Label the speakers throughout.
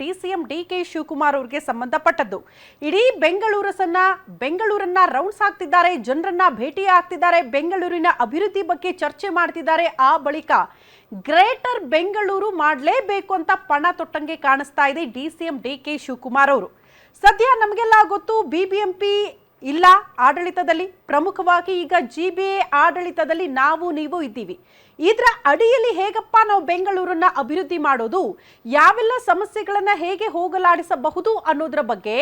Speaker 1: DCM D K Shivakumar ಅವರಿಗೆ ಸಂಬಂಧಪಟ್ಟದ್ದು. ಇಡೀ ಬೆಂಗಳೂರನ್ನ ಬೆಂಗಳೂರನ್ನ ರೌಂಡ್ಸ್ ಹಾಕ್ತಿದ್ದಾರೆ, ಜನರನ್ನ ಭೇಟಿ ಆಗ್ತಿದ್ದಾರೆ, ಬೆಂಗಳೂರಿನ ಅಭಿವೃದ್ಧಿ ಬಗ್ಗೆ ಚರ್ಚೆ ಮಾಡ್ತಿದ್ದಾರೆ. ಆ ಬಳಿಕ ಗ್ರೇಟರ್ ಬೆಂಗಳೂರು ಮಾಡಲೇಬೇಕು ಅಂತ ಪಣ ತೊಟ್ಟಂಗೆ ಕಾಣಿಸ್ತಾ ಇದೆ ಡಿಸಿಎಂ ಡಿ ಕೆ ಶಿವಕುಮಾರ್ ಅವರು. ಸದ್ಯ ನಮಗೆಲ್ಲ ಗೊತ್ತು ಬಿಬಿಎಂಪಿ ಇಲ್ಲ, ಆಡಳಿತದಲ್ಲಿ ಪ್ರಮುಖವಾಗಿ ಈಗ ಜಿ ಬಿ ಎ ಆಡಳಿತದಲ್ಲಿ ನಾವು, ನೀವು ಇದ್ದೀವಿ. ಇದರ ಅಡಿಯಲ್ಲಿ ಹೇಗಪ್ಪ ನಾವು ಬೆಂಗಳೂರನ್ನ ಅಭಿವೃದ್ಧಿ ಮಾಡೋದು? ಯಾವೆಲ್ಲ ಸಮಸ್ಯೆಗಳನ್ನ ಹೇಗೆ ಹೋಗಲಾಡಿಸಬಹುದು ಅನ್ನೋದ್ರ ಬಗ್ಗೆ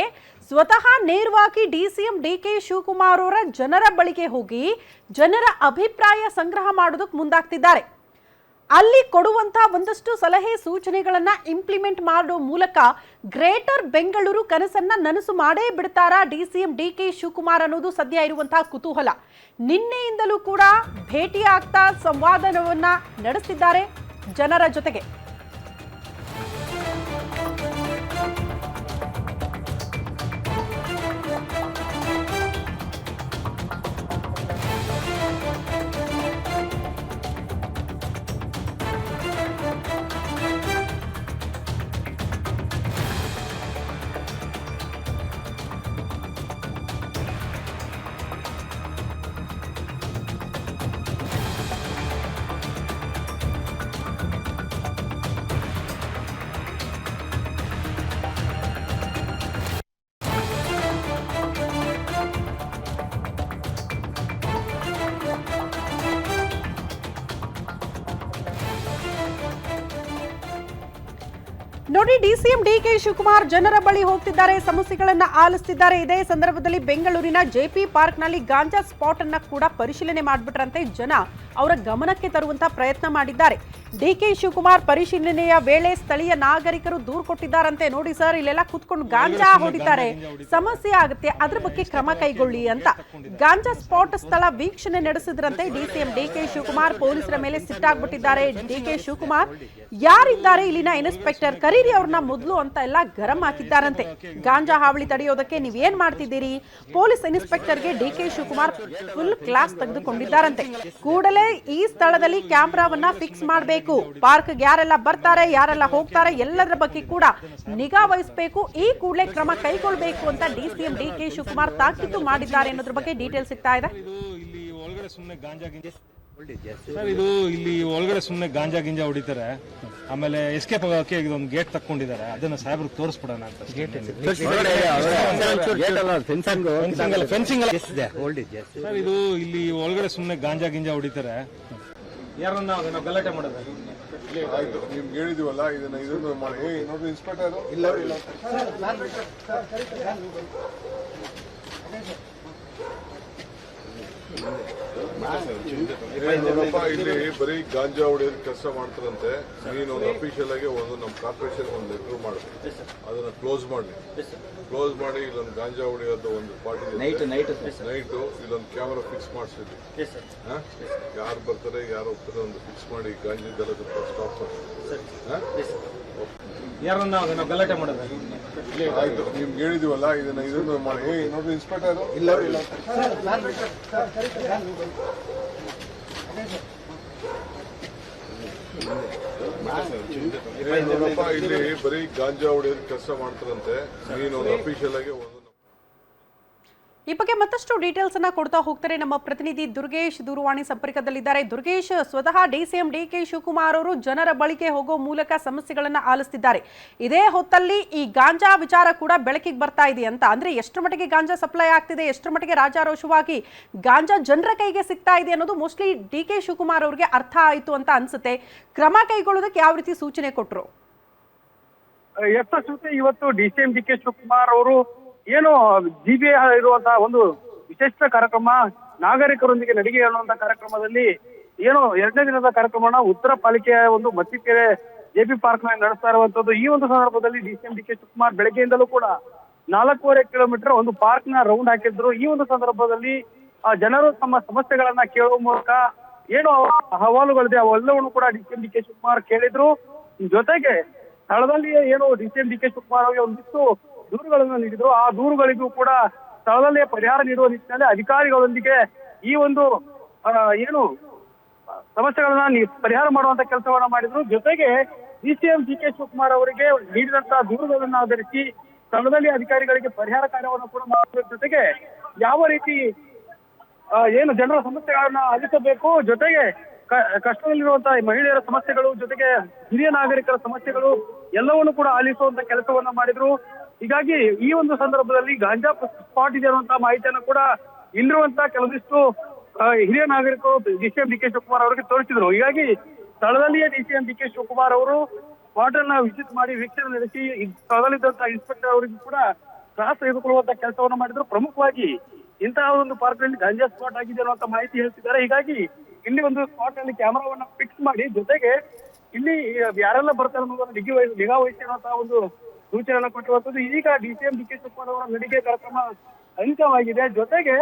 Speaker 1: ಸ್ವತಃ ನೇರವಾಗಿ D C M D K Shivakumar ಅವರ ಜನರ ಬಳಿಗೆ ಹೋಗಿ ಜನರ ಅಭಿಪ್ರಾಯ ಸಂಗ್ರಹ ಮಾಡೋದಕ್ಕೆ ಮುಂದಾಗ್ತಿದ್ದಾರೆ. ಅಲ್ಲಿ ಕೊಡುವಂತಹ ಒಂದಷ್ಟು ಸಲಹೆ ಸೂಚನೆಗಳನ್ನ ಇಂಪ್ಲಿಮೆಂಟ್ ಮಾಡೋ ಮೂಲಕ ಗ್ರೇಟರ್ ಬೆಂಗಳೂರು ಕನಸನ್ನ ನನಸು ಮಾಡೇ ಬಿಡ್ತಾರಾ D C M D K Shivakumar ಅನ್ನೋದು ಸದ್ಯ ಇರುವಂತಹ ಕುತೂಹಲ. ನಿನ್ನೆಯಿಂದಲೂ ಕೂಡ ಭೇಟಿ ಆಗ್ತಾ ಸಂವಾದವನ್ನ ನಡೆಸಿದ್ದಾರೆ ಜನರ ಜೊತೆಗೆ. ನೋಡಿ, ಡಿಸಿಎಂ ಡಿ ಕೆ ಶಿವಕುಮಾರ್ ಜನರ ಬಳಿ ಹೋಗ್ತಿದ್ದಾರೆ, ಸಮಸ್ಯೆಗಳನ್ನ ಆಲಿಸ್ತಿದ್ದಾರೆ. ಇದೇ ಸಂದರ್ಭದಲ್ಲಿ ಬೆಂಗಳೂರಿನ ಜೆಪಿ ಪಾರ್ಕ್ನಲ್ಲಿ ಗಾಂಜಾ ಸ್ಪಾಟ್ ಅನ್ನ ಕೂಡ ಪರಿಶೀಲನೆ ಮಾಡಿಬಿಟ್ರಂತೆ ಜನ ಅವರ ಗಮನಕ್ಕೆ ತರುವಂತ ಪ್ರಯತ್ನ ಮಾಡಿದ್ದಾರೆ. ಡಿ ಕೆ ಶಿವಕುಮಾರ್ ಪರಿಶೀಲನೆಯ ವೇಳೆ ಸ್ಥಳೀಯ ನಾಗರಿಕರು ದೂರು ಕೊಟ್ಟಿದ್ದಾರಂತೆ. ನೋಡಿ ಸರ್ ಇಲ್ಲೆಲ್ಲ ಕುತ್ಕೊಂಡು ಗಾಂಜಾ ಹೊಡಿತಾರೆ. ಸಮಸ್ಯೆ ಆಗುತ್ತೆ. ಅದ್ರ ಬಗ್ಗೆ ಕ್ರಮ ಕೈಗೊಳ್ಳಿ ಅಂತ. ಗಾಂಜಾ ಸ್ಪಾಟ್ ಸ್ಥಳ ವೀಕ್ಷಣೆ ನಡೆಸಿದ್ರಂತೆ. ಡಿಸಿಎಂ ಡಿ ಕೆ ಶಿವಕುಮಾರ್ ಪೊಲೀಸರ ಮೇಲೆ ಸಿಟ್ಟಾಗ್ಬಿಟ್ಟಿದ್ದಾರೆ. ಡಿ ಕೆ ಶಿವಕುಮಾರ್ ಯಾರಿದ್ದಾರೆ ಇಲ್ಲಿನ ಇನ್ಸ್ಪೆಕ್ಟರ್ ಕರೀರಿ ಅವ್ರನ್ನ ಮೊದಲು ಅಂತ ಎಲ್ಲ ಗರಂ ಹಾಕಿದ್ದಾರಂತೆ. ಗಾಂಜಾ ಹಾವಳಿ ತಡೆಯೋದಕ್ಕೆ ನೀವ್ ಏನ್ ಮಾಡ್ತಿದ್ದೀರಿ? Police ಇನ್ಸ್ಪೆಕ್ಟರ್ಗೆ D K Shivakumar full class ತೆಗೆದುಕೊಂಡಿದ್ದಾರಂತೆ. ಕೂಡಲೇ ಈ ಸ್ಥಳದಲ್ಲಿ ಕ್ಯಾಮ್ರಾವನ್ನ ಫಿಕ್ಸ್ ಮಾಡಬೇಕು. ಪಾರ್ಕ್ ಯಾರೆಲ್ಲ ಬರ್ತಾರೆ ಯಾರೆಲ್ಲ ಹೋಗ್ತಾರೆ ಎಲ್ಲದರ ಬಗ್ಗೆ ಕೂಡ ನಿಗಾ ವಹಿಸಬೇಕು. ಈ ಕೂಡಲೇ ಕ್ರಮ ಕೈಗೊಳ್ಳಬೇಕು ಅಂತ ಡಿಸಿಎಂ ಡಿ ಕೆ ಶಿವಕುಮಾರ್ ತಾಕೀತು ಮಾಡಿದ್ದಾರೆ ಅನ್ನೋದ್ರ ಬಗ್ಗೆ ಡೀಟೇಲ್ ಸಿಗ್ತಾ ಇದೆ.
Speaker 2: ಇದು ಇಲ್ಲಿ ಒಳಗಡೆ ಸುಮ್ಮನೆ ಗಾಂಜಾ ಗಿಂಜಾ ಸರ್ ಇದು ಇಲ್ಲಿ ಒಳಗಡೆ ಸುಮ್ಮನೆ ಗಾಂಜಾ ಗಿಂಜಾ ಹೊಡಿತಾರೆ. ಆಮೇಲೆ ಎಸ್ಕೇಪ್ ಆಗೋಕೆ ಇದೊಂದು ಗೇಟ್ ತಕ್ಕೊಂಡಿದ್ದಾರೆ. ಅದನ್ನ ಸಾಹೇಬ್ರಿಗೆ ತೋರಿಸ್ಬಿಡೋಣ ಅಂತ. ಫೆನ್ಸಿಂಗ್ ಅಲ್ಲ ಫೆನ್ಸಿಂಗ್ ಅಲ್ಲ ಸರ್ ಇದು ಇಲ್ಲಿ ಒಳಗಡೆ ಸುಮ್ಮನೆ ಗಾಂಜಾ ಗಿಂಜಾ ಹೊಡಿತಾರೆ. ಯಾರನ್ನ ನಾವು ಗಲಾಟೆ ಮಾಡೋದು?
Speaker 3: ಆಯ್ತು ನಿಮ್ಗೆ ಹೇಳಿದೀವಲ್ಲ ಇದನ್ನ ಇದನ್ನು ಮಾಡಿ. ಏ ನೋಡ್ರಿ ಇನ್ಸ್ಪೆಕ್ಟರ್ ಇಲ್ಲ ಇಲ್ಲ. ಇಲ್ಲಿ ಬರೀ ಗಾಂಜಾ ಹೊಡೆಯೋದು ಕೆಲಸ ಮಾಡ್ತಾರಂತೆ. ನೀನು ಒಂದು ಅಫಿಷಿಯಲ್ ಆಗಿ ಒಂದು ನಮ್ಮ ಕಾರ್ಪೊರೇಷನ್ ಒಂದು ಲೆಟರ್ ಮಾಡು ಅದನ್ನ ಕ್ಲೋಸ್ ಮಾಡಿ. ಕ್ಲೋಸ್ ಮಾಡಿ ಇಲ್ಲೊಂದು ಗಾಂಜಾ ಹೊಡೆಯೋದು ಒಂದು ಪಾರ್ಟಿ
Speaker 4: ನೈಟ್ ನೈಟ್
Speaker 3: ನೈಟು ಇಲ್ಲೊಂದು ಕ್ಯಾಮರಾ ಫಿಕ್ಸ್ ಮಾಡಿಸಿದ್ವಿ. ಯಾರು ಬರ್ತಾರೆ ಯಾರು ಹೋಗ್ತಾರೆ ಒಂದು ಫಿಕ್ಸ್ ಮಾಡಿ ಗಾಂಜಾದೆಲ್ಲ ಸ್ವಲ್ಪ ಸ್ಟಾಪ್ ಮಾಡಿ. ಹಾ?
Speaker 2: ಯಾರನ್ನ ನಾವು ಗಲಾಟೆ ಮಾಡೋದು
Speaker 3: ಆಯ್ತು ನಿಮ್ಗೆ ಹೇಳಿದೀವಲ್ಲ ಇದನ್ನ ಇದನ್ನು ಮಾಡಿ. ಏ ನೋಡ್ರಿ ಇನ್ಸ್ಪೆಕ್ಟರ್ ಇಲ್ಲ ಇಲ್ಲ. ಇಲ್ಲಿ ಬರೀ ಗಾಂಜಾ ಹೊಡೆಯೋದು ಕೆಲಸ ಮಾಡ್ತಾರಂತೆ ನೀನು ಅಫಿಷಿಯಲ್ ಆಗಿ
Speaker 1: ಈ ಬಗ್ಗೆ ಮತ್ತಷ್ಟು ಡೀಟೇಲ್ಸ್ ಅನ್ನ ಕೊಡ್ತಾ ಹೋಗ್ತಾರೆ ನಮ್ಮ ಪ್ರತಿನಿಧಿ ದುರ್ಗೇಶ್ ದೂರವಾಣಿ ಸಂಪರ್ಕದಲ್ಲಿದ್ದಾರೆ. ದುರ್ಗೇಶ್, ಸ್ವತಃ ಡಿಸಿಎಂ ಡಿ ಕೆ ಶಿವಕುಮಾರ್ ಅವರು ಜನರ ಬಳಿಕೆ ಹೋಗೋ ಮೂಲಕ ಸಮಸ್ಯೆಗಳನ್ನ ಆಲಿಸ್ತಿದ್ದಾರೆ. ಇದೇ ಹೊತ್ತಲ್ಲಿ ಈ ಗಾಂಜಾ ವಿಚಾರ ಕೂಡ ಬೆಳಕಿಗೆ ಬರ್ತಾ ಇದೆ ಅಂತ. ಅಂದ್ರೆ ಎಷ್ಟು ಮಟ್ಟಿಗೆ ಗಾಂಜಾ ಸಪ್ಲೈ ಆಗ್ತಿದೆ ಎಷ್ಟು ಮಟ್ಟಿಗೆ ರಾಜಾರೋಷವಾಗಿ ಗಾಂಜಾ ಜನರ ಕೈಗೆ ಸಿಗ್ತಾ ಇದೆ ಅನ್ನೋದು ಮೋಸ್ಟ್ಲಿ ಡಿ ಕೆ ಶಿವಕುಮಾರ್ ಅವರಿಗೆ ಅರ್ಥ ಆಯಿತು ಅಂತ ಅನ್ಸುತ್ತೆ. ಕ್ರಮ ಕೈಗೊಳ್ಳೋದಕ್ಕೆ ಯಾವ ರೀತಿ ಸೂಚನೆ ಕೊಟ್ಟರು
Speaker 5: ಇವತ್ತು D C M D K Shivakumar ಅವರು ಏನು ಜಿ ಬಿ ಇರುವಂತಹ ಒಂದು ವಿಶೇಷ ಕಾರ್ಯಕ್ರಮ, ನಾಗರಿಕರೊಂದಿಗೆ ನಡಿಗೆ ಅನ್ನುವಂತ ಕಾರ್ಯಕ್ರಮದಲ್ಲಿ ಏನು ಎರಡನೇ ದಿನದ ಕಾರ್ಯಕ್ರಮನ ಉತ್ತರ ಪಾಲಿಕೆಯ ಒಂದು ಮತ್ತಿಕೆರೆ ಜೆಪಿ ಪಾರ್ಕ್ನಲ್ಲಿ ನಡೆಸ್ತಾ ಇರುವಂತದ್ದು ಈ ಒಂದು ಸಂದರ್ಭದಲ್ಲಿ D C M D K Shivakumar ಬೆಳಗ್ಗೆಯಿಂದಲೂ ಕೂಡ ನಾಲ್ಕೂವರೆ ಕಿಲೋಮೀಟರ್ ಒಂದು ಪಾರ್ಕ್ನ ರೌಂಡ್ ಹಾಕಿದ್ರು. ಈ ಒಂದು ಸಂದರ್ಭದಲ್ಲಿ ಜನರು ತಮ್ಮ ಸಮಸ್ಯೆಗಳನ್ನ ಕೇಳುವ ಮೂಲಕ ಏನು ಅಹವಾಲುಗಳಿದೆ, ಅವೆಲ್ಲವನ್ನು ಕೂಡ D C M D K Shivakumar ಕೇಳಿದ್ರು. ಜೊತೆಗೆ ಸ್ಥಳದಲ್ಲಿಯೇ ಏನು D C M D K Shivakumar ಅವರಿಗೆ ಒಂದಿಷ್ಟು ದೂರುಗಳನ್ನು ನೀಡಿದ್ರು. ಆ ದೂರುಗಳಿಗೂ ಕೂಡ ಸ್ಥಳದಲ್ಲೇ ಪರಿಹಾರ ನೀಡುವ ನಿಟ್ಟಿನಲ್ಲಿ ಅಧಿಕಾರಿಗಳೊಂದಿಗೆ ಈ ಒಂದು ಏನು ಸಮಸ್ಯೆಗಳನ್ನ ಪರಿಹಾರ ಮಾಡುವಂತ ಕೆಲಸವನ್ನ ಮಾಡಿದ್ರು. ಜೊತೆಗೆ C M G K Shivakumar ಅವರಿಗೆ ನೀಡಿದಂತಹ ದೂರುಗಳನ್ನು ಆಧರಿಸಿ ಸ್ಥಳದಲ್ಲಿ ಅಧಿಕಾರಿಗಳಿಗೆ ಪರಿಹಾರ ಕಾರ್ಯವನ್ನು ಕೂಡ ಮಾಡುವ ಜೊತೆಗೆ ಯಾವ ರೀತಿ ಏನು ಜನರ ಸಮಸ್ಯೆಗಳನ್ನ ಆಲಿಸಬೇಕು ಜೊತೆಗೆ ಕಷ್ಟದಲ್ಲಿರುವಂತಹ ಮಹಿಳೆಯರ ಸಮಸ್ಯೆಗಳು, ಜೊತೆಗೆ ಹಿರಿಯ ನಾಗರಿಕರ ಸಮಸ್ಯೆಗಳು ಎಲ್ಲವನ್ನು ಕೂಡ ಆಲಿಸುವಂತ ಕೆಲಸವನ್ನ ಮಾಡಿದ್ರು. ಹೀಗಾಗಿ ಈ ಒಂದು ಸಂದರ್ಭದಲ್ಲಿ ಗಾಂಜಾ ಸ್ಪಾಟ್ ಇದೆ ಅನ್ನುವಂತ ಮಾಹಿತಿಯನ್ನು ಕೂಡ ಇಲ್ಲಿರುವಂತಹ ಕೆಲವಿಷ್ಟು ಹಿರಿಯ ನಾಗರಿಕರು D C M D K Shivakumar ಅವರಿಗೆ ತೋರಿಸಿದ್ರು. ಹೀಗಾಗಿ ಸ್ಥಳದಲ್ಲಿಯೇ D C M D K Shivakumar ಅವರು ಸ್ಪಾಟ್ ಅನ್ನ ವಿಸಿಟ್ ಮಾಡಿ ವೀಕ್ಷಣೆ ನಡೆಸಿ ಸ್ಥಳದಲ್ಲಿದ್ದಂತಹ ಇನ್ಸ್ಪೆಕ್ಟರ್ ಅವರಿಗೂ ಕೂಡ ಕ್ರಾಸ್ ತೆಗೆದುಕೊಳ್ಳುವಂತ ಕೆಲಸವನ್ನ ಮಾಡಿದ್ರು. ಪ್ರಮುಖವಾಗಿ ಇಂತಹ ಒಂದು ಪಾರ್ಕ್ನಲ್ಲಿ ಗಾಂಜಾ ಸ್ಪಾಟ್ ಆಗಿದೆ ಅನ್ನುವಂತ ಮಾಹಿತಿ ಹೇಳ್ತಿದ್ದಾರೆ. ಹೀಗಾಗಿ ಇಲ್ಲಿ ಒಂದು ಸ್ಪಾಟ್ನಲ್ಲಿ ಕ್ಯಾಮರಾವನ್ನ ಫಿಕ್ಸ್ ಮಾಡಿ ಜೊತೆಗೆ ಇಲ್ಲಿ ಯಾರೆಲ್ಲ ಬರ್ತಾರೆ ಅನ್ನೋದನ್ನು ವಹಿಸಿ ನಿಗಾ ವಹಿಸಿ ಅನ್ನುವಂತಹ ಒಂದು ಸೂಚನೆಯನ್ನ ಕೊಟ್ಟಿರುವಂತದ್ದು ಈಗ D C M D K Shivakumar ಅವರ ನಡಿಗೆ ಕಾರ್ಯಕ್ರಮ ಅಂಕವಾಗಿದೆ ಜೊತೆಗೆ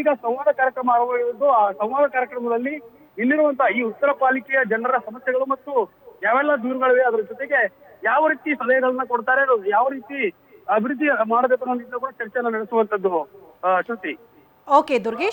Speaker 5: ಈಗ ಸಂವಾದ ಕಾರ್ಯಕ್ರಮ ಆರಂಭವಾಗಿದ್ದು ಆ ಸಂವಾದ ಕಾರ್ಯಕ್ರಮದಲ್ಲಿ ಇಲ್ಲಿರುವಂತಹ ಈ ಉತ್ತರ ಪಾಲಿಕೆಯ ಜನರ ಸಮಸ್ಯೆಗಳು ಮತ್ತು ಯಾವೆಲ್ಲ ದೂರುಗಳಿವೆ, ಅದರ ಜೊತೆಗೆ ಯಾವ ರೀತಿ ಸಲಹೆಗಳನ್ನ ಕೊಡ್ತಾರೆ ಯಾವ ರೀತಿ ಅಭಿವೃದ್ಧಿ ಮಾಡಬೇಕು ಅನ್ನೋ ಕೂಡ ಚರ್ಚೆಯನ್ನು ನಡೆಸುವಂತದ್ದು ಶ್ರುತಿ.
Speaker 1: ಓಕೆ, ದುರ್ಗೇಶ್.